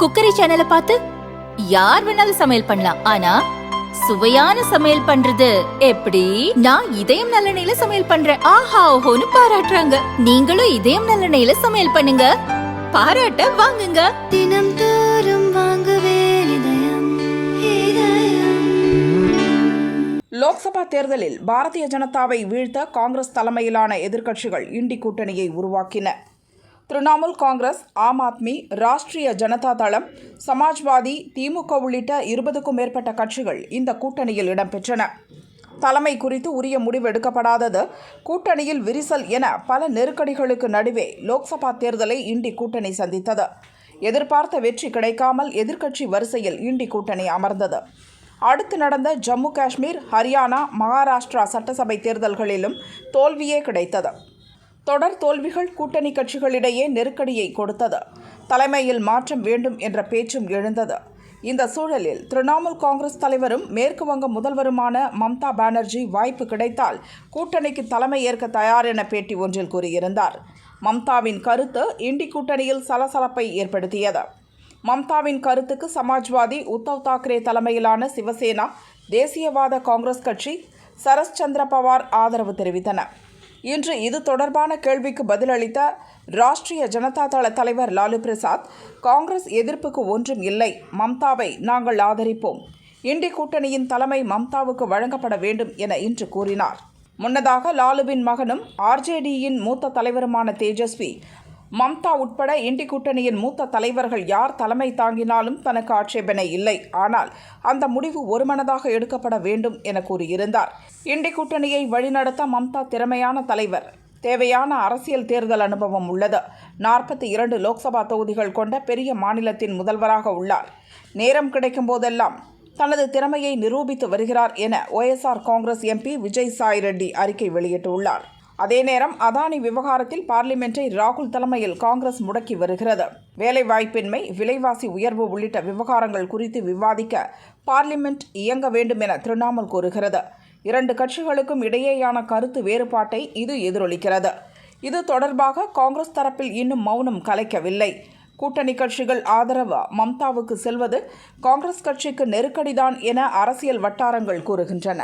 Cookery சேனலை பார்த்து யார் வேணாலும் சமையல் பண்ணலாம். ஆனா சுவையான சமையல் பண்றது எப்படி? நான் இதயம் நல்லெண்ணெயில சமையல் பண்றேன். ஆஹா ஓஹோன்னு பாராட்டுறாங்க. நீங்களும் இதயம் நல்லெண்ணெயில சமையல் பண்ணுங்க. பாராட்ட வாங்குங்க. தினம் தோறும் வாங்குவே இதயம் இதயம். லோக்சபா தேர்தலில் பாரதிய ஜனதாவை வீழ்த்த காங்கிரஸ் தலைமையிலான எதிர்க்கட்சிகள் இண்டி கூட்டணியை உருவாக்கின. திரிணாமுல் காங்கிரஸ் ஆம் ஆத்மி ராஷ்டிரிய ஜனதா தளம் சமாஜ்வாதி திமுக உள்ளிட்ட இருபதுக்கும் மேற்பட்ட கட்சிகள் இந்த கூட்டணியில் இடம்பெற்றன. தலைமை குறித்து உரிய முடிவு எடுக்கப்படாதது கூட்டணியில் விரிசல் என பல நெருக்கடிகளுக்கு நடுவே லோக்சபா தேர்தலை இண்டி கூட்டணி சந்தித்தது. எதிர்பார்த்த வெற்றி கிடைக்காமல் எதிர்க்கட்சி வரிசையில் இண்டி கூட்டணி அமர்ந்தது. அடுத்து நடந்த ஜம்மு காஷ்மீர் ஹரியானா மகாராஷ்டிரா சட்டசபை தேர்தல்களிலும் தோல்வியே கிடைத்தது. தொடர் தோல்விகள் கூட்டணி கட்சிகளிடையே நெருக்கடியை கொடுத்தது. தலைமையில் மாற்றம் வேண்டும் என்ற பேச்சும் எழுந்தது. இந்த சூழலில் திரிணாமுல் காங்கிரஸ் தலைவரும் மேற்கு வங்க முதல்வருமான மம்தா பானர்ஜி வாய்ப்பு கிடைத்தால் கூட்டணிக்கு தலைமை ஏற்க தயார் என பேட்டி ஒன்றில் கூறியிருந்தார். மம்தாவின் கருத்து இண்டி கூட்டணியில் சலசலப்பை ஏற்படுத்தியது. மம்தாவின் கருத்துக்கு சமாஜ்வாதி உத்தவ் தாக்கரே தலைமையிலான சிவசேனா தேசியவாத காங்கிரஸ் கட்சி சரஸ் சந்திர பவார் ஆதரவு தெரிவித்தன. இன்று இது தொடர்பான கேள்விக்கு பதிலளித்த ராஷ்டிரிய ஜனதா தள தலைவர் லாலு பிரசாத் காங்கிரஸ் எதிர்ப்புக்கு ஒன்றும் இல்லை மம்தாவை நாங்கள் ஆதரிப்போம். இண்டி கூட்டணியின் தலைமை மம்தாவுக்கு வழங்கப்பட வேண்டும் என இன்று கூறினார். முன்னதாக லாலுவின் மகனும் ஆர்ஜேடியின் மூத்த தலைவருமான தேஜஸ்வி மம்தா உட்பட இண்டி கூட்டணியின் மூத்த தலைவர்கள் யார் தலைமை தாங்கினாலும் தனக்கு ஆட்சேபனை இல்லை. ஆனால் அந்த முடிவு ஒருமனதாக எடுக்கப்பட வேண்டும் என கூறியிருந்தார். இண்டி கூட்டணியை வழிநடத்த மம்தா திறமையான தலைவர். தேவையான அரசியல் தேர்தல் அனுபவம் உள்ளது. நாற்பத்தி இரண்டு லோக்சபா தொகுதிகள் கொண்ட பெரிய மாநிலத்தின் முதல்வராக உள்ளார். நேரம் கிடைக்கும் போதெல்லாம் தனது திறமையை நிரூபித்து வருகிறார் என ஒய்எஸ்ஆர் காங்கிரஸ் எம்பி விஜய் சாய் ரெட்டி அறிக்கை வெளியிட்டுள்ளார். அதே நேரம் அதானி விவகாரத்தில் பார்லிமெண்ட்டை ராகுல் தலைமையில் காங்கிரஸ் முடக்கி வருகிறது. வேலைவாய்ப்பின்மை விலைவாசி உயர்வு உள்ளிட்ட விவகாரங்கள் குறித்து விவாதிக்க பார்லிமெண்ட் இயங்க வேண்டும் என திரிணாமுல் கூறுகிறது இரண்டு கட்சிகளுக்கும் இடையேயான கருத்து வேறுபாட்டை இது எதிரொலிக்கிறது. இது தொடர்பாக காங்கிரஸ் தரப்பில் இன்னும் மௌனம் கலைக்கவில்லை. கூட்டணி கட்சிகள் ஆதரவு மம்தாவுக்கு செல்வது காங்கிரஸ் கட்சிக்கு நெருக்கடிதான் என அரசியல் வட்டாரங்கள் கூறுகின்றன.